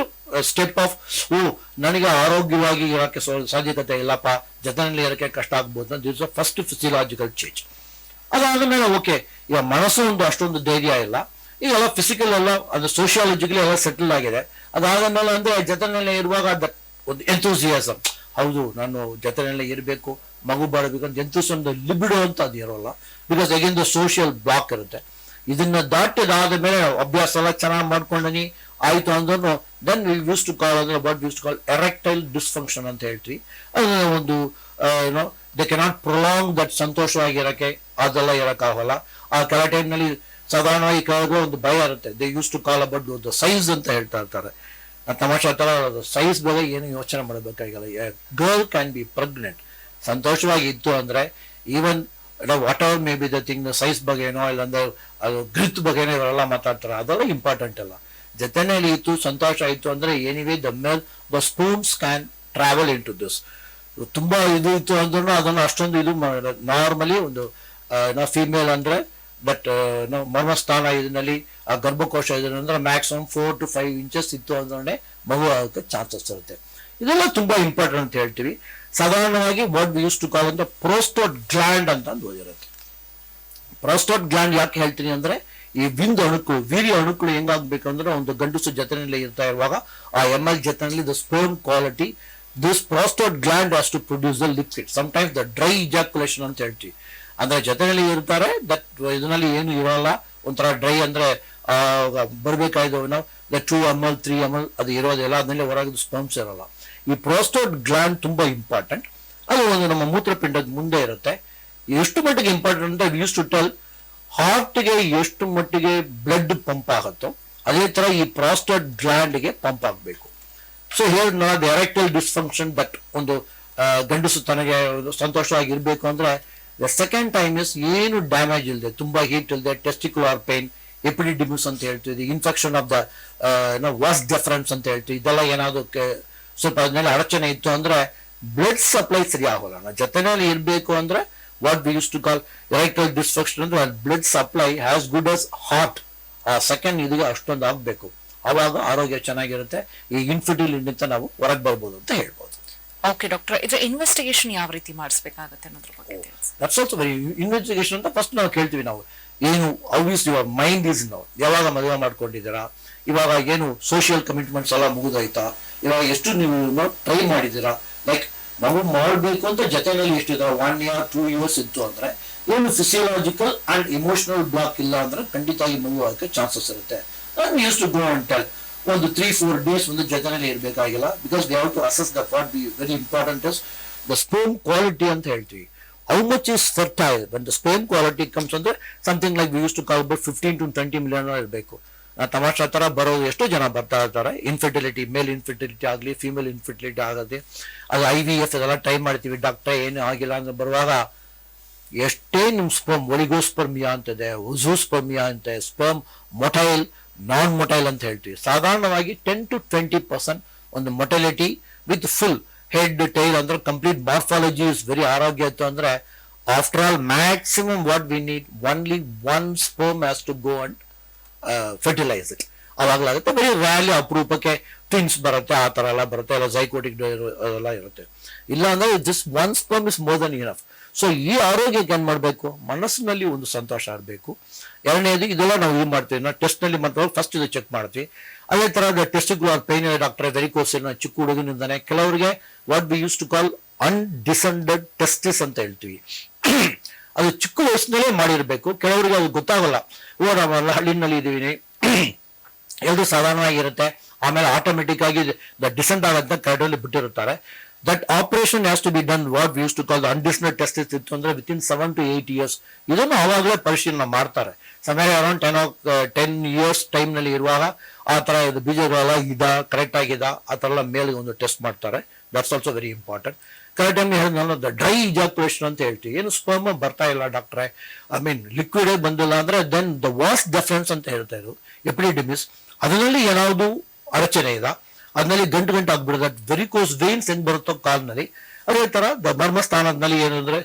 step of ಓ, ನನಗೆ ಆರೋಗ್ಯವಾಗಿ ಇರೋಕ್ಕೆ ಸಾಧ್ಯತೆ ಇಲ್ಲಪ್ಪ. ಜತನಲ್ಲಿ ಇರೋಕ್ಕೆ ಕಷ್ಟ ಆಗ್ಬೋದು. This is first physiological change ಅದಾದ್ಮೇಲೆ ಓಕೆ ಈಗ ಮನಸ್ಸು ಒಂದು ಅಷ್ಟೊಂದು ಧೈರ್ಯ ಇಲ್ಲ. ಈಗೆಲ್ಲ ಫಿಸಿಕಲ್ ಎಲ್ಲ, ಅದು ಸೋಷಿಯಾಲಜಿಕಲಿ ಎಲ್ಲ ಸೆಟಲ್ ಆಗಿದೆ. ಅದಾದ್ಮೇಲೆ ಅಂದ್ರೆ ಜತನೆಲ್ಲ ಇರುವಾಗ ಒಂದು ಎಂತೂಸಿಯಾಸಮ್ ಹೌದು, ನಾನು ಜತನೆಲ್ಲ ಇರಬೇಕು, ಮಗು ಬರಬೇಕು ಅಂತ ಎಂತೂಸಮ್ ಲಿಬಿಡೋ ಅಂತ ಅದು ಇರೋಲ್ಲ. Because again the social block ಇರುತ್ತೆ. ಇದನ್ನ ದಾಟಿದಾದ ಮೇಲೆ ಅಭ್ಯಾಸ ಎಲ್ಲ ಚೆನ್ನಾಗಿ ಮಾಡ್ಕೊಂಡನಿ, ಆಯ್ತು ಅಂದ್ರೂ ದೆನ್ ಯೂಸ್ ಟು ಕಾಲ್ ಅಂದ್ರೆ but used to call erectile dysfunction ಅಂತ ಹೇಳ್ತೀವಿ. ಅದು ಒಂದು ಏನೋ ದೆ ಕೆನಾಟ್ ಪ್ರೊಲಾಂಗ್ ದಟ್ ಸಂತೋಷವಾಗಿರಕ್ಕೆ, ಅದೆಲ್ಲ ಇರಕ್ಕಾಗಲ್ಲ. ಆ ಕೆಲ ಟೈಮ್ನಲ್ಲಿ ಸಾಧಾರಣವಾಗಿ ಕೆಳಗೆ ಒಂದು ಭಯ ಇರುತ್ತೆ. They use to call about the size ಅಂತ ಹೇಳ್ತಾ ಇರ್ತಾರೆ. ತಮಾಷೆ ತರ ಸೈಜ್ ಬಗ್ಗೆ ಏನು ಯೋಚನೆ ಮಾಡಬೇಕಾಗಿಲ್ಲ. ಗರ್ಲ್ ಕ್ಯಾನ್ ಬಿ ಪ್ರೆಗ್ನೆಂಟ್ ಸಂತೋಷವಾಗಿ ಇತ್ತು ಅಂದ್ರೆ even what our may be the thing size ಬಗ್ಗೆನೋ, ಇಲ್ಲಾಂದ್ರೆ ಅದು ಗ್ರಿತ್ ಬಗ್ಗೆನೋ ಇವರೆಲ್ಲ ಮಾತಾಡ್ತಾರೆ. ಅದೆಲ್ಲ ಇಂಪಾರ್ಟೆಂಟ್ ಅಲ್ಲ. ಜೊತೆನಲ್ಲಿ ಇತ್ತು, ಸಂತೋಷ ಆಯಿತು ಅಂದ್ರೆ anyway the male the sperms can travel into this ತುಂಬಾ ಇದು ಇತ್ತು ಅಂದ್ರೂ ಅದನ್ನು ಅಷ್ಟೊಂದು ಇದು ನಾರ್ಮಲಿ ಒಂದು ಫೀಮೇಲ್ ಅಂದ್ರೆ ಬಟ್ ನಾವು ಮರ್ಮಸ್ಥಾನ ಇದರಲ್ಲಿ, ಆ ಗರ್ಭಕೋಶ ಇದರಿಂದ maximum four to five inches ಇತ್ತು ಅಂದ್ರೆ ಮಗು ಆಗೋಕ್ಕೆ ಚಾನ್ಸಸ್ ಇರುತ್ತೆ. ಇದೆಲ್ಲ ತುಂಬಾ ಇಂಪಾರ್ಟೆಂಟ್ ಅಂತ ಹೇಳ್ತೀವಿ. ಸಾಧಾರಣವಾಗಿ ವರ್ಡ್ ಯೂಸ್ ಟು ಕಾಲ್ ಅಂತ ಪ್ರೋಸ್ಟೋಟ್ ಗ್ಲ್ಯಾಂಡ್ ಅಂತ ಓದಿರುತ್ತೆ. ಪ್ರೋಸ್ಟೋಟ್ ಗ್ಲ್ಯಾಂಡ್ ಯಾಕೆ ಹೇಳ್ತೀನಿ ಅಂದ್ರೆ, ಈ ಬಿಂದು ಅಣುಕು, ವೀರ್ಯ ಅಣುಕುಳು ಹೆಂಗಾಗ್ಬೇಕು ಅಂದ್ರೆ ಒಂದು ಗಂಡಸು ಜತನಲ್ಲಿ ಇರ್ತಾ ಇರುವಾಗ ಆ M L ಜತನಲ್ಲಿ the sperm quality this prostate gland ಅಷ್ಟು produce the liquid sometimes the dry ejaculation ಅಂತ ಹೇಳ್ತೀವಿ. ಅಂದ್ರೆ ಜೊತೆಯಲ್ಲಿ ಇರ್ತಾರೆ ದಟ್ ಇದರಲ್ಲಿ ಏನು ಇರೋಲ್ಲ. ಒಂಥರ ಡ್ರೈ ಅಂದ್ರೆ ಬರ್ಬೇಕಾಯ್ದು ನಾವು the two M L three M L ಅದು ಇರೋದಿಲ್ಲ ಅದನ್ನೇ ಹೊರಗೆ ಸ್ಪಂಪ್ಸ್ ಇರಲ್ಲ. ಈ ಪ್ರೋಸ್ಟೋಟ್ ಗ್ಲ್ಯಾಂಡ್ ತುಂಬಾ ಇಂಪಾರ್ಟೆಂಟ್ ಅದು ಒಂದು ನಮ್ಮ ಮೂತ್ರಪಿಂಡದ ಮುಂದೆ ಇರುತ್ತೆ. ಎಷ್ಟು ಮಟ್ಟಿಗೆ ಇಂಪಾರ್ಟೆಂಟ್ ಅಂತ ಯೂಸ್ ಟು ಟೆಲ್ ಹಾರ್ಟ್ಗೆ ಎಷ್ಟು ಮಟ್ಟಿಗೆ ಬ್ಲಡ್ ಪಂಪ್ ಆಗುತ್ತೋ, ಅದೇ ತರ ಈ ಪ್ರಾಸ್ಟೇಟ್ ಗ್ಲ್ಯಾಂಡ್ಗೆ ಪಂಪ್ ಆಗಬೇಕು. So here not erectile dysfunction but ಒಂದು ಗಂಡಸು ತನಗೆ ಸಂತೋಷವಾಗಿರ್ಬೇಕು ಅಂದ್ರೆ ದ ಸೆಕೆಂಡ್ ಟೈಮ್ ಇಸ್ ಏನು ಡ್ಯಾಮೇಜ್ ಇಲ್ಲದೆ ತುಂಬಾ ಹೀಟ್ ಇಲ್ಲದೆ ಟೆಸ್ಟಿಕ್ಯುಲರ್ ಪೇನ್ ಎಪಿಡಿಡಿಮಿಸ್ ಅಂತ ಹೇಳ್ತೀವಿ. Infection of the vas deferens ಅಂತ ಹೇಳ್ತೀವಿ. ಇದೆಲ್ಲ ಏನಾದ್ರು ಸ್ವಲ್ಪ ಅದನ್ನೆಲ್ಲ ಅಡಚಣೆ ಇತ್ತು ಅಂದ್ರೆ ಬ್ಲಡ್ ಸಪ್ಲೈ ಸರಿ ಆಗೋಲ್ಲ. ನಾವು ಜೊತೆನಲ್ಲಿ ಇರಬೇಕು ಅಂದ್ರೆ what we use to call erectile dysfunction ಅಂದ್ರೆ blood supply has good as hot ಆ ಸೆಕೆಂಡ್ ಇದಕ್ಕೆ ಅಷ್ಟೊಂದು ಆಗಬೇಕು. ಅವಾಗ ಆರೋಗ್ಯ ಚೆನ್ನಾಗಿರುತ್ತೆ. ಈ ಇನ್ಫಿಟಿಲಿಟಿಂದ ನಾವು ಹೊರಗೆ ಬರ್ಬೋದು ಅಂತ ಹೇಳ್ಬೋದು. ಓಕೆ ಡಾಕ್ಟರ್ ಇದ್ರ ಇನ್ವೆಸ್ಟಿಗೇಷನ್ ಯಾವ ರೀತಿ ಮಾಡಿಸಬೇಕಾಗುತ್ತೆ ಅನ್ನೋದ್ರ ಬಗ್ಗೆ ತಿಳಿಸಿ. ದಟ್ಸ್ ಆಲ್ಸೋ ವೆರಿ ಇನ್ವೆಸ್ಟಿಗೇಷನ್ ಅಂತ ಫಸ್ಟ್ ನಾವು ಕೇಳ್ತೀವಿ ನಾವು. ಏನು ಅವಿಸ್ ಯುವರ್ ಮೈಂಡ್ ಈಸ್ ನಾವು ಯಾವಾಗ ಮದುವೆ ಮಾಡ್ಕೊಂಡಿದ್ದೀರಾ? ಇವಾಗ ಏನು ಸೋಷಿಯಲ್ ಕಮಿಟ್ಮೆಂಟ್ಸ್ ಎಲ್ಲ ಮುಗಿದಾಯ್ತಾ? ಇವಾಗ ಎಷ್ಟು ನೀವು ಟ್ರೈ ಮಾಡಿದ್ದೀರಾ? ಲೈಕ್ ನಾವು ಮಾಡಬೇಕು ಅಂತ ಜೊತೆನಲ್ಲಿ ಎಷ್ಟಿದೆ? ಒನ್ ಇಯರ್ ಟೂ ಇಯರ್ಸ್ ಇತ್ತು ಅಂದ್ರೆ ಏನು ಫಿಸಿಯಲಾಜಿಕಲ್ ಅಂಡ್ ಇಮೋಷನಲ್ ಬ್ಲಾಕ್ ಇಲ್ಲ ಅಂದ್ರೆ ಖಂಡಿತ ಈ ಮಗು ಆಗಕ್ಕೆ ಚಾನ್ಸಸ್ ಇರುತ್ತೆ. Use to go and tell ಒಂದು ತ್ರೀ ಫೋರ್ ಡೇಸ್ ಒಂದು ಜೊತೆನಲ್ಲಿ ಇರಬೇಕಾಗಿಲ್ಲ. Because they have to assess the for be very important is the sperm quality ಅಂತ ಹೇಳ್ತೀವಿ. How much is fertile but the sperm quality comes ಅಂದ್ರೆ something like use to call but fifteen to twenty million ಇರಬೇಕು. ತಮಾಷಾ ತರ ಬರೋದು ಎಷ್ಟೋ ಜನ ಬರ್ತಾ ಇರ್ತಾರೆ. ಇನ್ಫರ್ಟಿಲಿಟಿ ಮೇಲ್ ಇನ್ಫರ್ಟಿಲಿಟಿ ಆಗಲಿ ಫಿಮೇಲ್ ಇನ್ಫರ್ಟಿಲಿಟಿ ಆಗದೆ, ಅದು ಐ ವಿ ಎಫ್ ಅದೆಲ್ಲ ಟ್ರೈ ಮಾಡ್ತೀವಿ. ಡಾಕ್ಟರ್ ಏನು ಆಗಿಲ್ಲ ಅಂತ ಬರುವಾಗ ಎಷ್ಟೇ ನಿಮ್ಮ ಸ್ಪರ್ಮ್ ಒಳಿಗೋಸ್ಪರ್ಮಿಯಾ ಅಂತದೆ ಉಜೋಸ್ಪರ್ಮಿಯಾ ಅಂತ ಸ್ಪರ್ಮ್ ಮೊಟೈಲ್ ನಾನ್ ಮೊಟೈಲ್ ಅಂತ ಹೇಳ್ತೀವಿ. ಸಾಧಾರಣವಾಗಿ ಟೆನ್ ಟು ಟ್ವೆಂಟಿ ಪರ್ಸೆಂಟ್ ಒಂದು motility with full head tail ಅಂದ್ರೆ ಕಂಪ್ಲೀಟ್ ಮಾರ್ಫಾಲಜಿ ಇಸ್ ವೆರಿ ಆರೋಗ್ಯ ಇತ್ತು ಅಂದ್ರೆ after all maximum what we need only one sperm has to go and fertilize it ಅವಾಗಲಾಗುತ್ತೆ ಬರೀ rarely ಅಪರೂಪಕ್ಕೆ ಟ್ವಿನ್ಸ್ ಬರುತ್ತೆ, ಆ ಥರ ಎಲ್ಲ ಬರುತ್ತೆ, ಎಲ್ಲ ಜೈಕೋಟಿಕ್ ಎಲ್ಲ ಇರುತ್ತೆ. ಇಲ್ಲ ಅಂದ್ರೆ this one sperm is more than enough so ಈ ಆರೋಗ್ಯಕ್ಕೆ ಏನ್ ಮಾಡಬೇಕು? ಮನಸ್ಸಿನಲ್ಲಿ ಒಂದು ಸಂತೋಷ ಇರಬೇಕು. ಎರಡನೇದು ಇದೆಲ್ಲ ನಾವು ಏನು ಮಾಡ್ತೀವಿ. ನಾವು ಟೆಸ್ಟ್ನಲ್ಲಿ ಮಾತ್ರ ಫಸ್ಟ್ ಇದು ಚೆಕ್ ಮಾಡ್ತೀವಿ. ಅದೇ ಥರದ ಟೆಸ್ಟ್ಗಳು ಪೈನ್ ಡಾಕ್ಟರ್ ವೆರಿಕೋಸಿನ ಚಿಕ್ಕ ಹುಡುಗನಿಂದಾನೆ. ಕೆಲವರಿಗೆ what we use to call undescended testis ಅಂತ ಹೇಳ್ತೀವಿ. ಅದು ಚಿಕ್ಕ ವಯಸ್ಸಿನಲ್ಲೇ ಮಾಡಿರಬೇಕು. ಕೆಲವರಿಗೆ ಅದು ಗೊತ್ತಾಗಲ್ಲ. ಓ ನಾವೆಲ್ಲ ಹಳ್ಳಿನಲ್ಲಿ ಇದ್ದೀವಿ. ಎಲ್ಲರೂ ಸಾಧಾರಣವಾಗಿರುತ್ತೆ. ಆಮೇಲೆ ಆಟೋಮೆಟಿಕ್ ಆಗಿ ದ ಡಿಸೆಂಟ್ ಆಗಂತ ಕರಡಲ್ಲಿ ಬಿಟ್ಟಿರುತ್ತಾರೆ. That operation has to be done what use to call undescended test ಇತ್ತು ಅಂದ್ರೆ within seven to eight years ಇದನ್ನು ಅವಾಗಲೇ ಪರಿಶೀಲನೆ ಮಾಡ್ತಾರೆ. ಸಮಯ ಅರೌಂಡ್ ಟೆನ್ ಟೆನ್ ಇಯರ್ಸ್ ಟೈಮ್ನಲ್ಲಿ ಇರುವಾಗ ಆ ಥರ ಇದು ಬೀಜಗಳೆಲ್ಲ ಇದ ಕರೆಕ್ಟ್ ಆಗಿದ ಆ ಥರ ಎಲ್ಲ ಮೇಲೆ ಒಂದು ಟೆಸ್ಟ್ ಮಾಡ್ತಾರೆ. That's also very important correct time ನಾನು ಡ್ರೈ ಇಜಾಕ್ಯುಲೇಷನ್ ಅಂತ ಹೇಳ್ತೀವಿ. ಏನು ಸ್ಪರ್ಮ್ ಬರ್ತಾ ಇಲ್ಲ ಡಾಕ್ಟ್ರೆ ಐ ಮೀನ್ ಲಿಕ್ವಿಡೇ ಬಂದಿಲ್ಲ ಅಂದ್ರೆ ದೆನ್ ದ ವಾಸ್ ಡಿಫರೆನ್ಸ್ ಅಂತ ಹೇಳ್ತಾ ಇದ್ರು ಎಪಿಡಿಮಿಸ್ ಅದರಲ್ಲಿ ಏನಾದ್ರು ಅಡಚಣೆ ಇದೆ. ಅದರಲ್ಲಿ ಗಂಟು ಗಂಟು ಆಗ್ಬಿಡುತ್ತೆ. ವೆರಿಕೋಸ್ ವೇನ್ಸ್ ಹೆಂಗೆ ಬರುತ್ತೋ ಕಾಲ್ನಲ್ಲಿ ಅದೇ ಥರ ಧರ್ಮಸ್ಥಾನದಲ್ಲಿ ಏನಂದ್ರೆ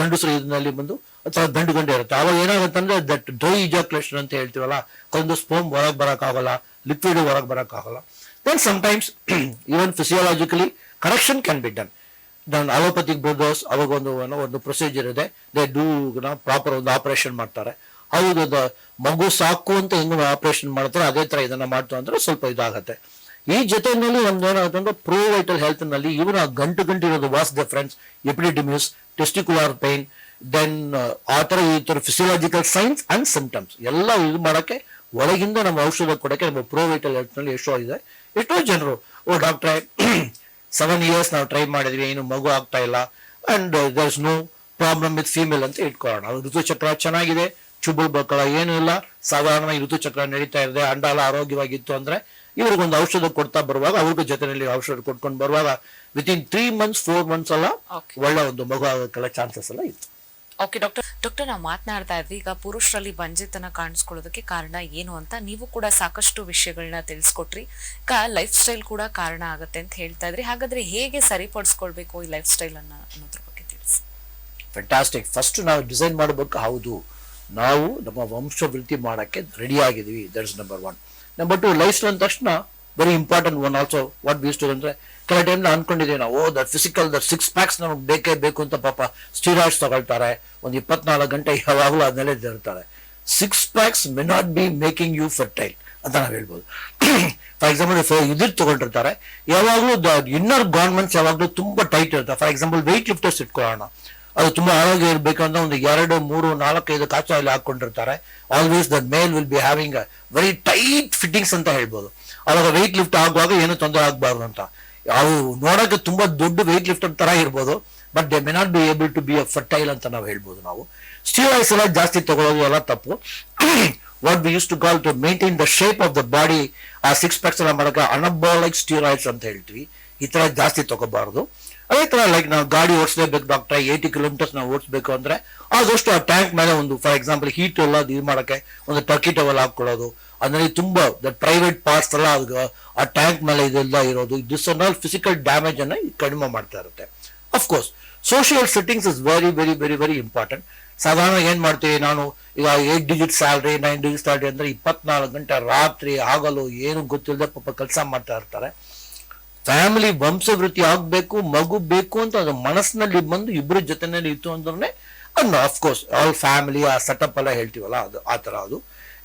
ಗಂಡುಸರು ಇದರಲ್ಲಿ ಬಂದು ಅಥವಾ ಗಂಡು ಗಂಡು ಇರುತ್ತೆ. ಅವಾಗ ಏನಾಗುತ್ತಂದ್ರೆ ದಟ್ ಡ್ರೈ ಇಜಾಕ್ಯುಲೇಷನ್ ಅಂತ ಹೇಳ್ತೀವಲ್ಲ ಒಂದು ಸ್ಪೋಮ್ ಹೊರಗೆ ಬರೋಕ್ಕಾಗಲ್ಲ ಲಿಕ್ವಿಡ್ ಹೊರಗೆ ಬರೋಕ್ಕಾಗಲ್ಲ. Then sometimes even physiologically correction can be done ನಾನು ಅಲೋಪತಿಕ್ ಬ್ರದರ್ಸ್ ಅವಾಗ ಒಂದು ಒಂದು ಪ್ರೊಸೀಜರ್ ಇದೆ. ದೇ ಡೂ ಪ್ರಾಪರ್ ಒಂದು ಆಪರೇಷನ್ ಮಾಡ್ತಾರೆ. ಹೌದು ಮಗು ಸಾಕು ಅಂತ ಹೆಂಗ್ ಆಪರೇಷನ್ ಮಾಡ್ತಾರೆ ಅದೇ ತರ ಇದನ್ನ ಮಾಡ್ತು ಅಂದ್ರೆ ಸ್ವಲ್ಪ ಇದಾಗತ್ತೆ. ಈ ಜೊತೆಯಲ್ಲಿ ಒಂದು ಏನಾಗುತ್ತೆ ಪ್ರೋ ವೈಟಲ್ ಹೆಲ್ತ್ನಲ್ಲಿ ಇವನ ಗಂಟು ಗಂಟು ಇರೋದು vas deferens epididymis testicular pain then ಆ ತರ ಈ ತರ ಫಿಸಿಯಲಾಜಿಕಲ್ ಸೈನ್ಸ್ ಅಂಡ್ ಸಿಂಪ್ಟಮ್ಸ್ ಎಲ್ಲ ಇದು ಮಾಡಕ್ಕೆ ಒಳಗಿಂದ ನಮ್ಮ ಔಷಧ ಕೊಡಕ್ಕೆ ನಮ್ಮ ಪ್ರೋ ವೈಟಲ್ ಹೆಲ್ತ್ನಲ್ಲಿ ಎಷ್ಟೋ ಇದೆ. ಎಷ್ಟೋ ಜನರು, ಓ ಡಾಕ್ಟ್ರೆ ಸೆವೆನ್ ಇಯರ್ಸ್ ನಾವು ಟ್ರೈ ಮಾಡಿದ್ವಿ ಏನು ಮಗು ಆಗ್ತಾ ಇಲ್ಲ and there is no problem with female ಅಂತ ಇಟ್ಕೊಳ್ಳೋಣ. ಋತುಚಕ್ರ ಚೆನ್ನಾಗಿದೆ ಚುಬ್ಬು ಬಕ್ಕಳ ಏನೂ ಇಲ್ಲ. ಸಾಧಾರಣವಾಗಿ ಋತುಚಕ್ರ ನಡೀತಾ ಇದೆ ಅಂಡಾಲ ಆರೋಗ್ಯವಾಗಿತ್ತು ಅಂದ್ರೆ ಇವ್ರಿಗೊಂದು ಔಷಧ ಕೊಡ್ತಾ ಬರುವಾಗ ಅವ್ರಿಗೂ ಜೊತೆಯಲ್ಲಿ ಔಷಧ ಕೊಟ್ಕೊಂಡು ಬರುವಾಗ within three months four months ಎಲ್ಲ. ಒಳ್ಳೆ ಒಂದು ಮಗು ಆಗೋಕ್ಕೆಲ್ಲ ಚಾನ್ಸಸ್ ಎಲ್ಲ ಇತ್ತು. ಓಕೆ ಡಾಕ್ಟರ್ ಡಾಕ್ಟರ್ ನಾವು ಮಾತನಾಡ್ತಾ ಇದ್ವಿ. ಈಗ ಪುರುಷರಲ್ಲಿ ಬಂಜೆತನ ಕಾಣಿಸ್ಕೊಳ್ಳೋದಕ್ಕೆ ಕಾರಣ ಏನು ಅಂತ ನೀವು ಕೂಡ ಸಾಕಷ್ಟು ವಿಷಯಗಳನ್ನ ತಿಳಿಸ್ಕೊಟ್ರಿ. ಈಗ ಲೈಫ್ ಸ್ಟೈಲ್ ಕೂಡ ಕಾರಣ ಆಗುತ್ತೆ ಅಂತ ಹೇಳ್ತಾ ಇದ್ರಿ. ಹಾಗಾದ್ರೆ ಹೇಗೆ ಸರಿಪಡಿಸ್ಕೊಳ್ಬೇಕು ಈ ಲೈಫ್ ಸ್ಟೈಲ್ ಅನ್ನ ಅನ್ನೋದ್ರ ಬಗ್ಗೆ ತಿಳಿಸಿ. ಫ್ಯಾಂಟಾಸ್ಟಿಕ್ ಫಸ್ಟ್ ನಾವು ಡಿಸೈನ್ ಮಾಡಬೇಕು. ಹೌದು. ನಾವು ನಮ್ಮ ವಂಶವೃದ್ಧಿ ಮಾಡಕ್ಕೆ ready ಆಗಿದೀವಿ that is number one number two life style ಅಂದ ತಕ್ಷಣ very important one also what we use to ಅಂದ್ರೆ ಕೆಲ ಟೈಮ್ ಅನ್ಕೊಂಡಿದ್ದೀವಿ ನಾವು ಓ that physical that six packs ನಮಗೆ ಬೇಕೇ ಬೇಕು ಅಂತ ಪಾಪ ಸ್ಟೀರಾಯ್ಡ್ಸ್ ತಗೊಳ್ತಾರೆ ಒಂದು ಇಪ್ಪತ್ನಾಲ್ಕು ಗಂಟೆ ಯಾವಾಗಲೂ ಅದನ್ನೆಲ್ಲ ಇರ್ತಾರೆ six packs may not be making you fertile ಅಂತ ನಾವು ಹೇಳ್ಬೋದು. ಫಾರ್ ಎಕ್ಸಾಂಪಲ್ ಇದ್ರ ತಗೊಂಡಿರ್ತಾರೆ, ಯಾವಾಗಲೂ ದ ಇನ್ನರ್ ಗೌರ್ಮೆಂಟ್ಸ್ ಯಾವಾಗಲೂ ತುಂಬಾ ಟೈಟ್ ಇರುತ್ತೆ. ಫಾರ್ ಎಕ್ಸಾಂಪಲ್ ವೆಯ್ಟ್ ಲಿಫ್ಟರ್ಸ್ ಇಟ್ಕೊಳ್ಳೋಣ. ಅದು ತುಂಬಾ ಆರೋಗ್ಯ ಇರಬೇಕಂದ್ರೆ ಒಂದು ಎರಡು, ಮೂರು ನಾಲ್ಕೈದು ಕಾಚ ಇಲ್ಲಿ ಹಾಕೊಂಡಿರ್ತಾರೆ always the male will be having very tight fittings ಅಂತ ಹೇಳ್ಬೋದು. ಅವಾಗ ವೆಯ್ಟ್ ಲಿಫ್ಟ್ ಆಗುವಾಗ ಏನು ತೊಂದರೆ ಆಗಬಾರ್ದು ಅಂತ. ಅವು ನೋಡೋಕೆ ತುಂಬಾ ದೊಡ್ಡ ವೆಯ್ಟ್ ಲಿಫ್ಟರ್ ತರ ಇರ್ಬೋದು but they may not be able to be a fertile ಅಂತ ನಾವು ಹೇಳ್ಬೋದು ನಾವು. ಸ್ಟೀರಾಯ್ಡ್ಸ್ ಎಲ್ಲ ಜಾಸ್ತಿ ತಗೊಳ್ಳೋದು ಎಲ್ಲ ತಪ್ಪು. What we use to call to maintain the shape of the body ಆ ಸಿಕ್ಸ್ ಪ್ಯಾಕ್ಸ್ ಎಲ್ಲ ಮಾಡೋಕೆ ಅನಬಾಲಿಕ್ ಸ್ಟೀರಾಯ್ಡ್ಸ್ ಅಂತ ಹೇಳ್ತೀವಿ. ಈ ತರ ಜಾಸ್ತಿ ತಗೋಬಾರ್ದು. ಅದೇ ತರ ಲೈಕ್ ನಾವು ಗಾಡಿ ಓಡಿಸ್ಲೇಬೇಕು ಡಾಕ್ಟರ್ ಏಯ್ಟಿ ಕಿಲೋಮೀಟರ್ಸ್ ನಾವು ಓಡಿಸ್ಬೇಕು ಅಂದ್ರೆ, ಆದಷ್ಟು ಆ ಟ್ಯಾಂಕ್ ಮೇಲೆ ಒಂದು ಫಾರ್ ಎಕ್ಸಾಂಪಲ್ ಹೀಟ್ ಎಲ್ಲ ಇದು ಮಾಡೋಕ್ಕೆ ಒಂದು ಟರ್ಕಿ ಟವಲ್ ಹಾಕೊಳ್ಳೋದು ಅದರಲ್ಲಿ ತುಂಬಾ ಪ್ರೈವೇಟ್ ಪಾರ್ಟ್ಸ್ ಎಲ್ಲ ಅದು, ಆ ಟ್ಯಾಂಕ್ ಮೇಲೆ ಇದೆಲ್ಲ ಇರೋದು. ದಿಸ್ ಆಲ್ ಫಿಸಿಕಲ್ ಡ್ಯಾಮೇಜ್ ಅನ್ನ ಕಡಿಮೆ ಮಾಡ್ತಾ ಇರುತ್ತೆ. Of course social settings is very very very very important ಸಾಧಾರಣ ಏನ್ ಮಾಡ್ತೀವಿ ನಾನು, ಈಗ eight digit salary nine digit salary ಅಂದ್ರೆ ಇಪ್ಪತ್ನಾಲ್ಕು ಗಂಟೆ ರಾತ್ರಿ ಆಗಲು ಏನು ಗೊತ್ತಿಲ್ಲದೆ ಪಾಪ ಕೆಲಸ ಮಾಡ್ತಾ ಇರ್ತಾರೆ. ಫ್ಯಾಮಿಲಿ ವಂಶವೃತ್ತಿ ಆಗ್ಬೇಕು, ಮಗು ಬೇಕು ಅಂತ ಅದು ಮನಸ್ಸಿನಲ್ಲಿ ಬಂದು ಇಬ್ಬರ ಜೊತೆನಲ್ಲಿ ಇತ್ತು ಅಂದ್ರೆ of of course all family ಆ ಸೆಟಪ್ ಎಲ್ಲ ಹೇಳ್ತೀವಲ್ಲ, ಅದು ಆ ಥರ ಅದು.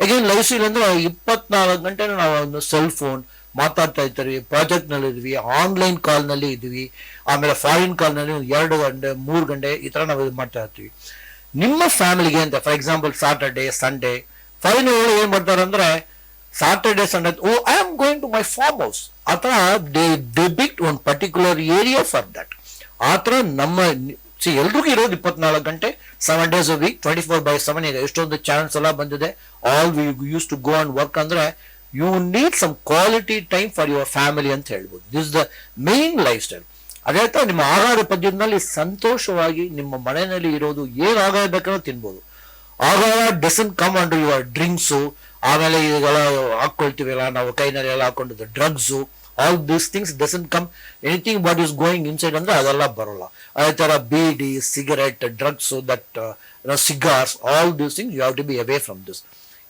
ಅಗೇನ್ ಲೈಫ್ ಸ್ಟೈಲ್ ಅಂದ್ರೆ ಇಪ್ಪತ್ನಾಲ್ಕು ಗಂಟೆ ನಾವು ಸೆಲ್ ಫೋನ್ ಮಾತಾಡ್ತಾ ಇರ್ತೀವಿ ಪ್ರಾಜೆಕ್ಟ್ನಲ್ಲಿ ಇದ್ವಿ ಆನ್ಲೈನ್ ಕಾಲ್ನಲ್ಲಿ ಇದ್ವಿ, ಆಮೇಲೆ ಫಾರಿನ್ ಕಾಲ್ನಲ್ಲಿ ಎರಡು ಗಂಟೆ, ಮೂರು ಗಂಟೆ ಈ ತರ ನಾವು ಇದು ಮಾಡ್ತಾ ಇರ್ತೀವಿ. ನಿಮ್ಮ ಫ್ಯಾಮಿಲಿಗೆ ಅಂತ for example Saturday Sunday foreign ಏನ್ ಮಾಡ್ತಾರೆ ಅಂದ್ರೆ Saturday Sunday oh I am going to my farm house ಆ ಥರ ದೇ ದೇ ಬಿಟ್ ಒಂದು ಪರ್ಟಿಕ್ಯುಲರ್ ಏರಿಯಾ ಫಾರ್ ದಟ್ ಆ ಥರ ನಮ್ಮ ಸಿ ಎಲ್ರಿಗೂ ಇರೋದು ಇಪ್ಪತ್ನಾಲ್ಕು ಗಂಟೆ seven days a week twenty four by seven ಈಗ ಎಷ್ಟೊಂದು ಚಾನ್ಸ್ ಎಲ್ಲ ಬಂದಿದೆ. All we use to go and work ಅಂದ್ರೆ you need some quality time for your family ಅಂತ ಹೇಳ್ಬೋದು. This the main life style ಅದೇ ಥರ ನಿಮ್ಮ ಆಹಾರ ಪದ್ಯದಲ್ಲಿ ಸಂತೋಷವಾಗಿ ನಿಮ್ಮ ಮನೆಯಲ್ಲಿ ಇರೋದು ಏನು ಆಗಾಯ ಬೇಕಾದ್ರೂ ತಿನ್ಬೋದು. ಆಹಾರ doesn't come under your drinks ಆಮೇಲೆ ಇದೆಲ್ಲ ಹಾಕ್ಕೊಳ್ತೀವಲ್ಲ, ನಾವು ಕೈನಲ್ಲಿ ಎಲ್ಲ ಹಾಕೊಂಡಿದ್ದು drugs all these things doesn't come anything what is going inside ಅಂದ್ರೆ ಅದೆಲ್ಲ ಬರೋಲ್ಲ. ಅದೇ ಥರ bidi cigarette drugs that cigars all these things you have to be away from this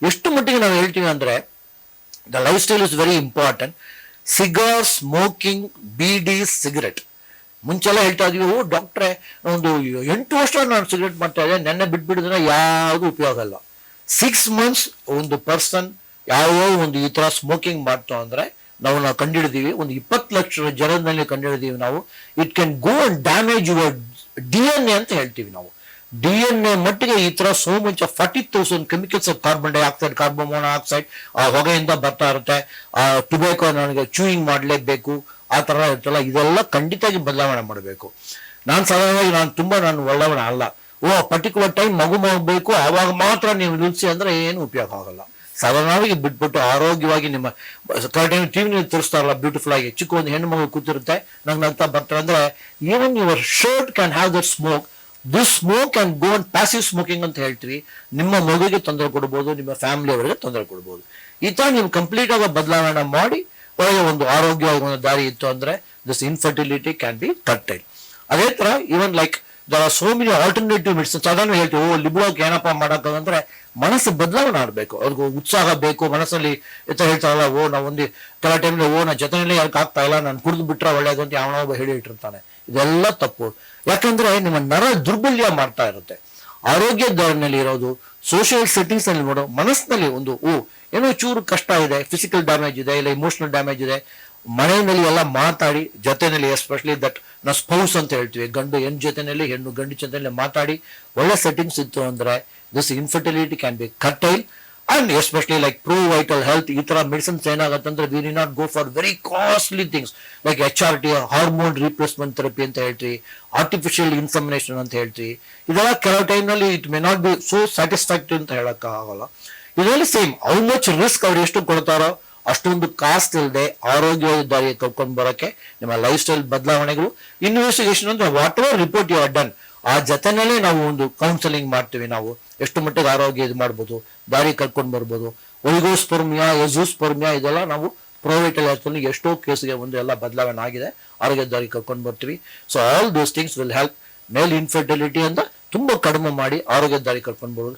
ಎಷ್ಟು ಮಟ್ಟಿಗೆ ನಾವು ಹೇಳ್ತೀವಿ ಅಂದ್ರೆ the life style is very important cigar smoking bidi cigarette ಮುಂಚೆಲ್ಲ ಹೇಳ್ತಾ ಇದೀವಿ, ಓ ಡಾಕ್ಟ್ರೆ ಒಂದು ಎಂಟು ವರ್ಷ ನಾನು ಸಿಗರೆಟ್ ಮಾಡ್ತಾ ಇದ್ದೆ, ನೆನ್ನೆ ಬಿಟ್ಬಿಡಿದ್ರೆ ಯಾವುದು ಉಪಯೋಗ ಅಲ್ಲ ಸಿಕ್ಸ್ ಮಂತ್ಸ್ ಒಂದು ಪರ್ಸನ್ ಯಾವ ಒಂದು ಈ ತರ ಸ್ಮೋಕಿಂಗ್ ಮಾಡ್ತಾ ಅಂದ್ರೆ ನಾವು ನಾವು ಕಂಡಿಡಿದೀವಿ. ಒಂದು ಇಪ್ಪತ್ತು ಲಕ್ಷ ಜನರಲ್ಲಿ ಕಂಡಿಡಿದೀವಿ ನಾವು. It can go and damage your D N A ಅಂತ ಹೇಳ್ತೀವಿ ನಾವು. ಡಿ ಎನ್ ಎ ಮಟ್ಟಿಗೆ ಈ ತರ so much forty thousand chemicals carbon dioxide carbon monoxide ಆ ಹೊಗೆಯಿಂದ ಬರ್ತಾ ಇರುತ್ತೆ. ಆ ಟುಬೇಕೋ ನನಗೆ ಚೂಯಿಂಗ್ ಮಾಡಲೇಬೇಕು. ಆ ತರ ಇರ್ತಲ್ಲ ಇದೆಲ್ಲ ಖಂಡಿತವಾಗಿ ಬದಲಾವಣೆ ಮಾಡಬೇಕು. ನಾನು ಸಾಧಾರಣವಾಗಿ ನಾನು ತುಂಬಾ ನಾನು ಒಳ್ಳೆಯವನ ಅಲ್ಲ. ಓ ಪರ್ಟಿಕ್ಯುಲರ್ ಟೈಮ್ ಮಗು ಮಾಡಬೇಕು ಆವಾಗ ಮಾತ್ರ ನೀವು ನಿಲ್ಲಿಸಿ ಅಂದ್ರೆ ಏನು ಉಪಯೋಗ ಆಗಲ್ಲ. ಸಾಧಾರಣವಾಗಿ ಬಿಟ್ಬಿಟ್ಟು ಆರೋಗ್ಯವಾಗಿ ನಿಮ್ಮ ಟೈಮ್ ಟಿವಿ ತೋರಿಸ್ತಾರಲ್ಲ ಬ್ಯೂಟಿಫುಲ್ ಆಗಿ ಚಿಕ್ಕ ಒಂದು ಹೆಣ್ಣು ಮಗು ಕೂತಿರುತ್ತೆ, ನಂಗೆ ಅಂತ ಬರ್ತಾರೆ ಅಂದ್ರೆ even your shirt can have that smoke this smoke and go and passive smoking ಅಂತ ಹೇಳ್ತೀವಿ. ನಿಮ್ಮ ಮಗುವಿಗೆ ತೊಂದರೆ ಕೊಡ್ಬೋದು, ನಿಮ್ಮ ಫ್ಯಾಮಿಲಿ ಅವರಿಗೆ ತೊಂದರೆ ಕೊಡ್ಬೋದು. ಈ ಥರ ನೀವು ಕಂಪ್ಲೀಟ್ ಆಗಿ ಬದಲಾವಣೆ ಮಾಡಿ, ಒಳಗೆ ಒಂದು ಆರೋಗ್ಯವಾಗಿ ಒಂದು ದಾರಿ ಇತ್ತು ಅಂದ್ರೆ this infertility can be cutted ಅದೇ ತರ even like there are so many alternative medicine ಅದನ್ನು ಹೇಳ್ತೀವಿ, ಓ ಲಿಬ್ಳೋಕ್ ಏನಪ್ಪ ಮಾಡಕ್ಕಂದ್ರೆ ಮನಸ್ಸು ಬದಲಾವಣೆ ಆಡ್ಬೇಕು ಅವ್ರಿಗೆ ಉತ್ಸಾಹ ಬೇಕು, ಮನಸ್ಸಲ್ಲಿ ಎತ್ತ ಹೇಳ್ತಾರಲ್ಲ, ಓ, ನಾವು ಒಂದು ಕೆಲ ಟೈಮ್ಲಿ ಓ, ನಾ ಜೊತೆಯಲ್ಲಿ ಯಾಕೆ ಆಗ್ತಾ ಇಲ್ಲ, ನಾನು ಕುಡಿದು ಬಿಟ್ರೆ ಒಳ್ಳೇದು ಅಂತ ಯಾವನೋ ಒಬ್ಬ ಹೇಳಿ ಇಟ್ಟಿರ್ತಾನೆ. ಇದೆಲ್ಲ ತಪ್ಪು. ಯಾಕಂದ್ರೆ ನಿಮ್ಮ ನರ ದುರ್ಬಲ್ಯ ಮಾಡ್ತಾ ಇರುತ್ತೆ. ಆರೋಗ್ಯ ದಾರಿನಲ್ಲಿ ಇರೋದು ಸೋಷಿಯಲ್ ಸೆಟ್ಟಿಂಗ್ಸ್ನಲ್ಲಿ ನೋಡೋ ಮನಸ್ಸಿನಲ್ಲಿ ಒಂದು, ಓ, ಏನೋ ಚೂರು ಕಷ್ಟ ಇದೆ ಫಿಸಿಕಲ್ ಡ್ಯಾಮೇಜ್ ಇದೆ, ಇಲ್ಲ ಇಮೋಷನಲ್ ಡ್ಯಾಮೇಜ್ ಇದೆ ಮನೆಯಲ್ಲಿ ಎಲ್ಲ ಮಾತಾಡಿ, ಜೊತೆಯಲ್ಲಿ ಎಸ್ಪೆಷಲಿ ದಟ್ ನಾವು ಸ್ಪೌಸ್ ಅಂತ ಹೇಳ್ತೀವಿ, ಗಂಡು ಹೆಣ್ಣು ಜೊತೆಯಲ್ಲಿ, ಹೆಣ್ಣು ಗಂಡು ಜೊತೆಯಲ್ಲಿ ಮಾತಾಡಿ, ಒಳ್ಳೆ ಸೆಟ್ಟಿಂಗ್ಸ್ ಇತ್ತು ಅಂದ್ರೆ this infertility can be curtail and especially like pro vital health ಈ ತರ ಮೆಡಿಸಿನ್ಸ್ ಏನಾಗುತ್ತೆ ಅಂದ್ರೆ we do not go for very costly things like H R T hormone replacement therapy ಅಂತ ಹೇಳ್ತೀವಿ ಆರ್ಟಿಫಿಷಿಯಲ್ ಇನ್ಸಮಿನೇಷನ್ ಅಂತ ಹೇಳ್ತೀವಿ. ಇದೆಲ್ಲ ಕೆಲವು ಟೈಮ್ನಲ್ಲಿ it may not be so satisfactory ಅಂತ ಹೇಳಕ್ ಆಗಲ್ಲ ಇದರಲ್ಲಿ ಸೇಮ್ ಹೌ ಮಚ್ ರಿಸ್ಕ್ ಅವ್ರು ಎಷ್ಟು ಕೊಡ್ತಾರೋ ಅಷ್ಟೊಂದು ಕಾಸ್ಟ್ ಇಲ್ಲದೆ ಆರೋಗ್ಯ ದಾರಿಗೆ ಕರ್ಕೊಂಡು ಬರೋಕ್ಕೆ ನಿಮ್ಮ ಲೈಫ್ ಸ್ಟೈಲ್ ಬದಲಾವಣೆಗಳು ಇನ್ವೆಸ್ಟಿಗೇಷನ್ ಅಂದ್ರೆ whatever report you done ಆ ಜೊತೆನಲ್ಲೇ ನಾವು ಒಂದು ಕೌನ್ಸಲಿಂಗ್ ಮಾಡ್ತೀವಿ ನಾವು. ಎಷ್ಟು ಮಟ್ಟಿಗೆ ಆರೋಗ್ಯ ಇದು ಮಾಡ್ಬೋದು, ದಾರಿ ಕರ್ಕೊಂಡು ಬರ್ಬೋದು. ಒಲಿಗೋಸ್ಪರ್ಮಿಯಾ ಎಜೋಸ್ಪರ್ಮಿಯಾ ಇದೆಲ್ಲ ನಾವು ಪ್ರೈವೇಟ್ ಅಲ್ಲಿ ಎಷ್ಟೋ ಕೇಸ್ಗೆ ಒಂದು ಎಲ್ಲ ಬದಲಾವಣೆ ಆಗಿದೆ. ಆರೋಗ್ಯ ದಾರಿ ಕರ್ಕೊಂಡು ಬರ್ತೀವಿ. So all those things will help male infertility ಅಂತ ತುಂಬಾ ಕಡಿಮೆ ಮಾಡಿ ಆರೋಗ್ಯ ದಾರಿ ಕರ್ಕೊಂಡು ಬರೋದು.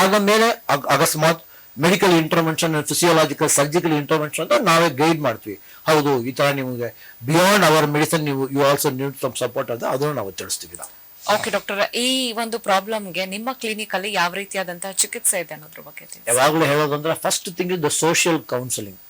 ಆದ ಮೇಲೆ ಅಕಸ್ಮಾತ್ medical intervention physiological surgical intervention ಅಂತ ನಾವೇ ಗೈಡ್ ಮಾಡ್ತೀವಿ. ಹೌದು ಈ ತರ ನಿಮಗೆ ಬಿಯಾಂಡ್ ಅವರ್ ಮೆಡಿಸಿನ್ ನೀವು you also need some support ಅಂತ ಅದನ್ನು ನಾವು ತಿಳಿಸ್ತೀವಿ ನಾವು. ಓಕೆ ಡಾಕ್ಟರ್ ಈ ಒಂದು ಪ್ರಾಬ್ಲಮ್ಗೆ ನಿಮ್ಮ ಕ್ಲಿನಿಕ್ ಅಲ್ಲಿ ಯಾವ ರೀತಿಯಾದಂತಹ ಚಿಕಿತ್ಸೆ ಇದೆ ಅನ್ನೋದ್ರ ಬಗ್ಗೆ ತಿಳಿಸಿ. ಯಾವಾಗಲೂ ಹೇಳೋದಂದ್ರೆ first thing is the social counselling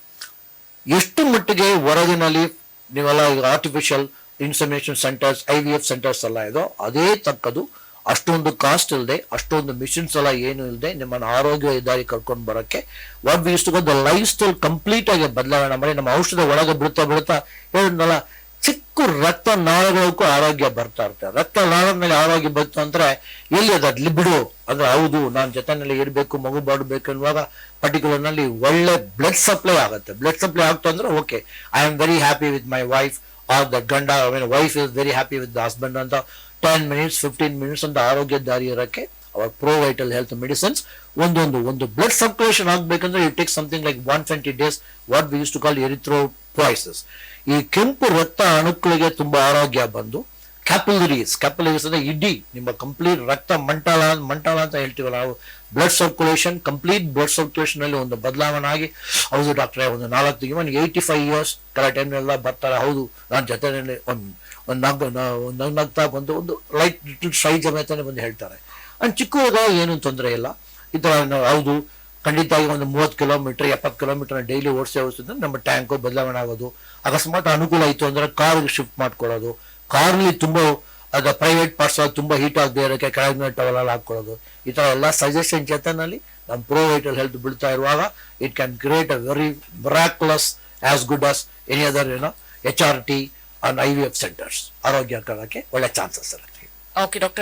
ಎಷ್ಟು ಮಟ್ಟಿಗೆ ಹೊರಗಿನಲ್ಲಿ ನೀವೆಲ್ಲ ಈಗ artificial insemination centres I V F centres ಎಲ್ಲ ಇದೋ ಅದೇ ತಕ್ಕದು ಅಷ್ಟೊಂದು ಕಾಸ್ಟ್ ಇಲ್ಲದೆ ಅಷ್ಟೊಂದು ಮಿಷಿನ್ಸ್ ಎಲ್ಲ ಏನು ಇಲ್ಲದೆ ನಿಮ್ಮನ್ನು ಆರೋಗ್ಯ ದಾರಿ ಕರ್ಕೊಂಡು ಬರೋಕ್ಕೆ what we to life style complete ಆಗಿ ಬದಲಾವಣೆ ಮಾಡಿ, ನಮ್ಮ ಔಷಧ ಒಳಗೆ ಬಿಡ್ತಾ ಬಿಡ್ತಾ ಹೇಳಿದ್ನಲ್ಲ, ಚಿಕ್ಕ ರಕ್ತ ನಾಳಗಳಿಗೂ ಆರೋಗ್ಯ ಬರ್ತಾ ಇರುತ್ತೆ. ರಕ್ತ ಮೇಲೆ ಆರೋಗ್ಯ ಬಂತು ಅಂದ್ರೆ ಎಲ್ಲಿ ಅದಲ್ಲಿ ಬಿಡು. ಅಂದ್ರೆ ಹೌದು, ನಾನು ಜೊತೆನಲ್ಲಿ ಇರಬೇಕು, ಮಗು ಬಾಡಬೇಕು ಅನ್ನುವಾಗ ಪರ್ಟಿಕ್ಯುಲರ್ನಲ್ಲಿ ಒಳ್ಳೆ ಬ್ಲಡ್ ಸಪ್ಲೈ ಆಗುತ್ತೆ. ಬ್ಲಡ್ ಸಪ್ಲೈ ಆಗ್ತು ಅಂದ್ರೆ okay I am very happy with my wife or the ಗಂಡ I mean wife is very happy with the husband ಅಂತ ಟೆನ್ ಮಿನಿಟ್ಸ್ ಫಿಫ್ಟೀನ್ ಮಿನಿಟ್ಸ್ ಅಂತ ಆರೋಗ್ಯ ದಾರಿ ಇರೋಕ್ಕೆ our pro vital health medicines ಒಂದೊಂದು, ಒಂದು ಬ್ಲಡ್ ಸರ್ಕ್ಯುಲೇಷನ್ ಆಗಬೇಕಂದ್ರೆ it take something like one twenty days what we use to call erythropoiesis ಈ ಕೆಂಪು ರಕ್ತ ಅಣುಕುಳಿಗೆ ತುಂಬಾ ಆರೋಗ್ಯ ಬಂದು ಕ್ಯಾಪಿಲರೀಸ್ ಕ್ಯಾಪಿಲರೀಸ್ ಅಂದ್ರೆ ಇಡೀ ನಿಮ್ಮ ಕಂಪ್ಲೀಟ್ ರಕ್ತ ಮಂಟಲ ಮಂಟಲ ಅಂತ ಹೇಳ್ತೀವಲ್ಲ ನಾವು blood circulation complete blood circulation ಅಲ್ಲಿ ಒಂದು ಬದಲಾವಣೆ ಆಗಿ ಹೌದು ಡಾಕ್ಟ್ರೆ ಒಂದು ನಾಲ್ಕು ಇವನ್ ಏಯ್ಟಿ ಫೈವ್ ಇಯರ್ಸ್ ಕೆಲ ಎಲ್ಲ ಬರ್ತಾರೆ, ಹೌದು, ನಾನು ಜೊತೆಯಲ್ಲಿ ಒಂದು ಒಂದು ನಗ್ ಒಂದು ನಗ್ತಾ ಬಂದು ಒಂದು ಲೈಟ್ ಶೈ ಜಮೇತಾನೆ ಬಂದು ಹೇಳ್ತಾರೆ. ಅಂಡ್ ಚಿಕ್ಕ ಹುಡುಗ ಏನು ತೊಂದರೆ ಇಲ್ಲ. ಈ ಥರ ಹೌದು ಖಂಡಿತವಾಗಿ ಒಂದು ಮೂವತ್ತು ಕಿಲೋಮೀಟರ್ ಎಪ್ಪತ್ತು ಕಿಲೋಮೀಟರ್ ಡೈಲಿ ಓಡಿಸಿ ಓಡಿಸಿದ್ರೆ ನಮ್ಮ ಟ್ಯಾಂಕು ಬದಲಾವಣೆ ಆಗೋದು. ಅಕಸ್ಮಾತ್ ಅನುಕೂಲ ಆಯಿತು ಅಂದರೆ ಕಾರ್ಗೆ ಶಿಫ್ಟ್ ಮಾಡ್ಕೊಳ್ಳೋದು. ಕಾರ್ನಲ್ಲಿ ತುಂಬ ಆಗ ಪ್ರೈವೇಟ್ ಪಾರ್ಟ್ಸ್ ತುಂಬ ಹೀಟ್ ಆಗದೆ ಇರೋಕ್ಕೆ ಕೆಳಗಿನ ಟವಲ್ ಹಾಕ್ಕೊಳ್ಳೋದು. ಈ ಥರ ಎಲ್ಲ ಸಜೆಷನ್ ಜೊತೆನಲ್ಲಿ ನಮ್ಮ ವೈಟಲ್ ಹೆಲ್ತ್ ಬಿಡ್ತಾ ಇರುವಾಗ it can create a very miraculous as good as any other ಏನೋ H R T on I V F centres ಆರೋಗ್ಯ ಕರಕ್ಕೆ ಒಳ್ಳೆ ಚಾನ್ಸಸ್ ಇರುತ್ತೆ. Okay doctor